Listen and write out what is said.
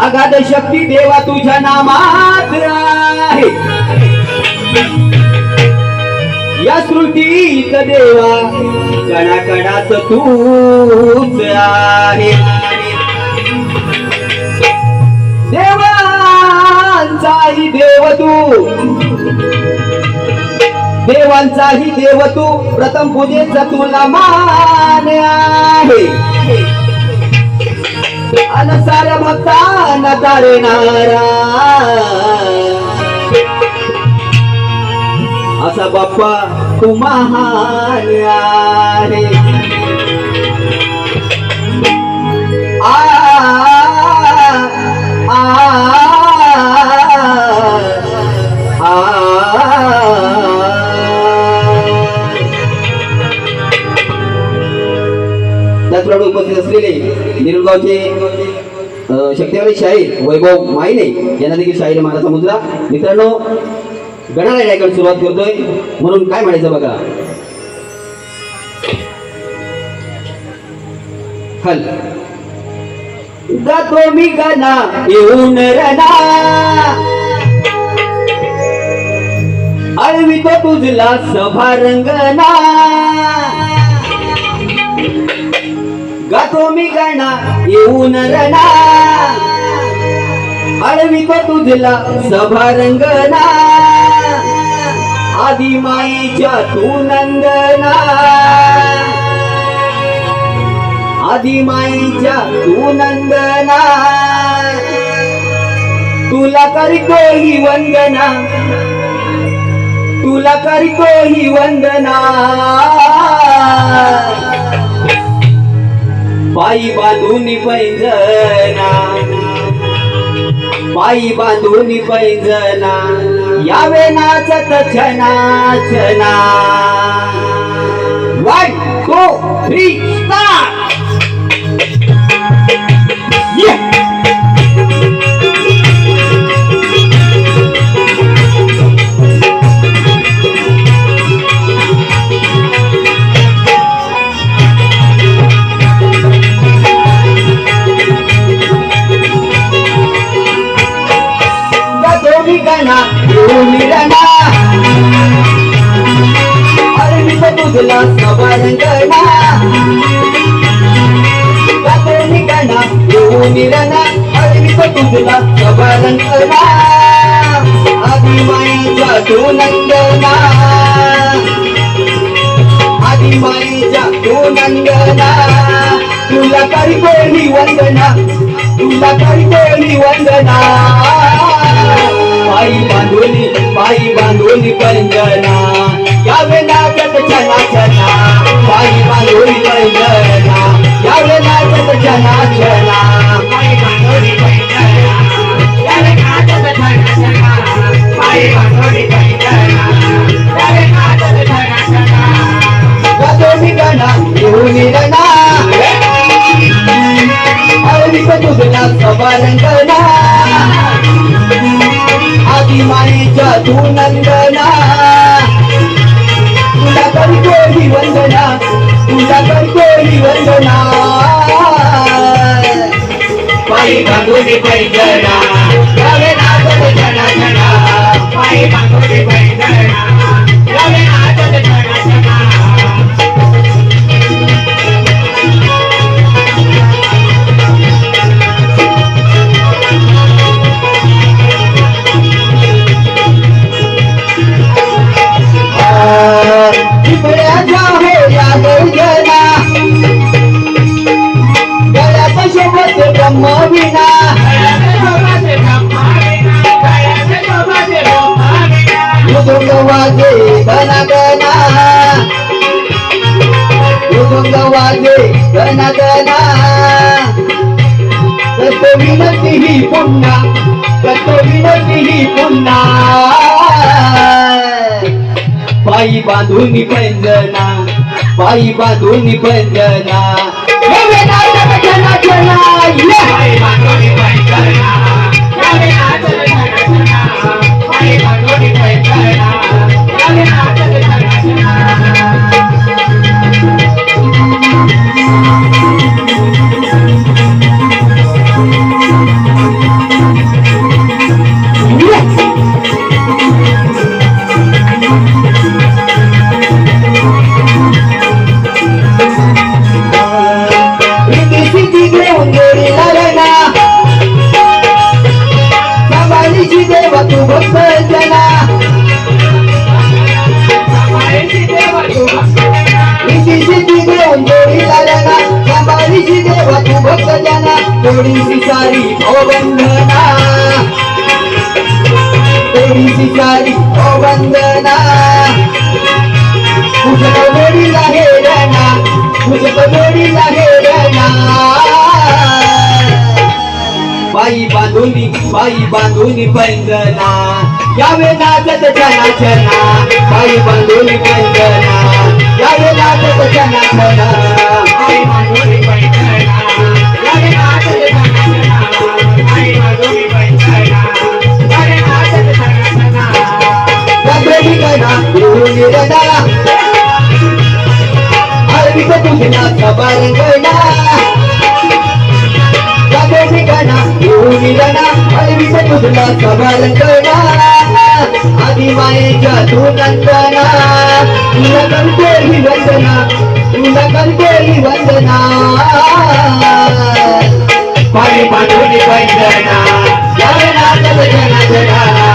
अगाध शक्ती देवा तुझ्या नामात आहे. या श्रुतीत देवा कणाकणाच तूच आहे. देवांचाही देव तू. देवांचाही देव तू. प्रथम पूजेचा तुला मान आहे. अन साऱ्या भक्तांना तारणारा असा बाप्पा तू महान आहे आ आ आ. त्याचप्रमाणे उपस्थित असलेले निरुगावचे अ, शाहीर वैभव माईने यांना देखील शाहीर महाराजा मुद्रा मित्रांनो गणाला याकडे सुरुवात करतोय. म्हणून काय म्हणायचं बघा? हल. गातो मी गाना येऊन रणा. अळवितो तुझला सभा रंगना गातो मी गाणा? येऊन रणा. अळवितो तुझला सभा रंगना आदी माईच्या तू नंदना. आदि माईच्या तू नंदना. तुला करतो ही वंदना. तुला करतो ही वंदना. पायी बांधून पैंजना पायी बांधून पैंजना यावे नाचत छना छना वन टू थ्री येऊन रणा तुझला सवरंगणा दोन्ही गणा येऊन रणा तुझला सवरंगणा आदी तू नंदना आदी तू नंदना तुला करी कोणी वंदना. तुला करी कोणी वंदना. पायी बांधोली बांधोली गळ्यात सोबत ब्रह्मविना. मृदुंग वाजे गना गना मृदुंग वाजे गना गना करतो ही पुन्हा करतो विनती ही पुन्हा. पायी बांधून पैंजना पायी बांधून पैंजना थोडीशी सारी ओ वंदना थोडीशी सारी ओ वंदना तुझ्या गोडीला हेरणा तुझ्या आहे हेरणा बाई बांधुनी बाई बांधुनी बंदना यावे नाचत जना जना बाई बांधुनी बंदना. तुझना सबारंगणा रंगली गणा येऊन रडा हरवित तुझना सबारंगणा आदि मायेच्या तू नंदना तुला करते ही वंदना तुला करते ही वंदना. आई माधुरी पैठणा यावे नाचत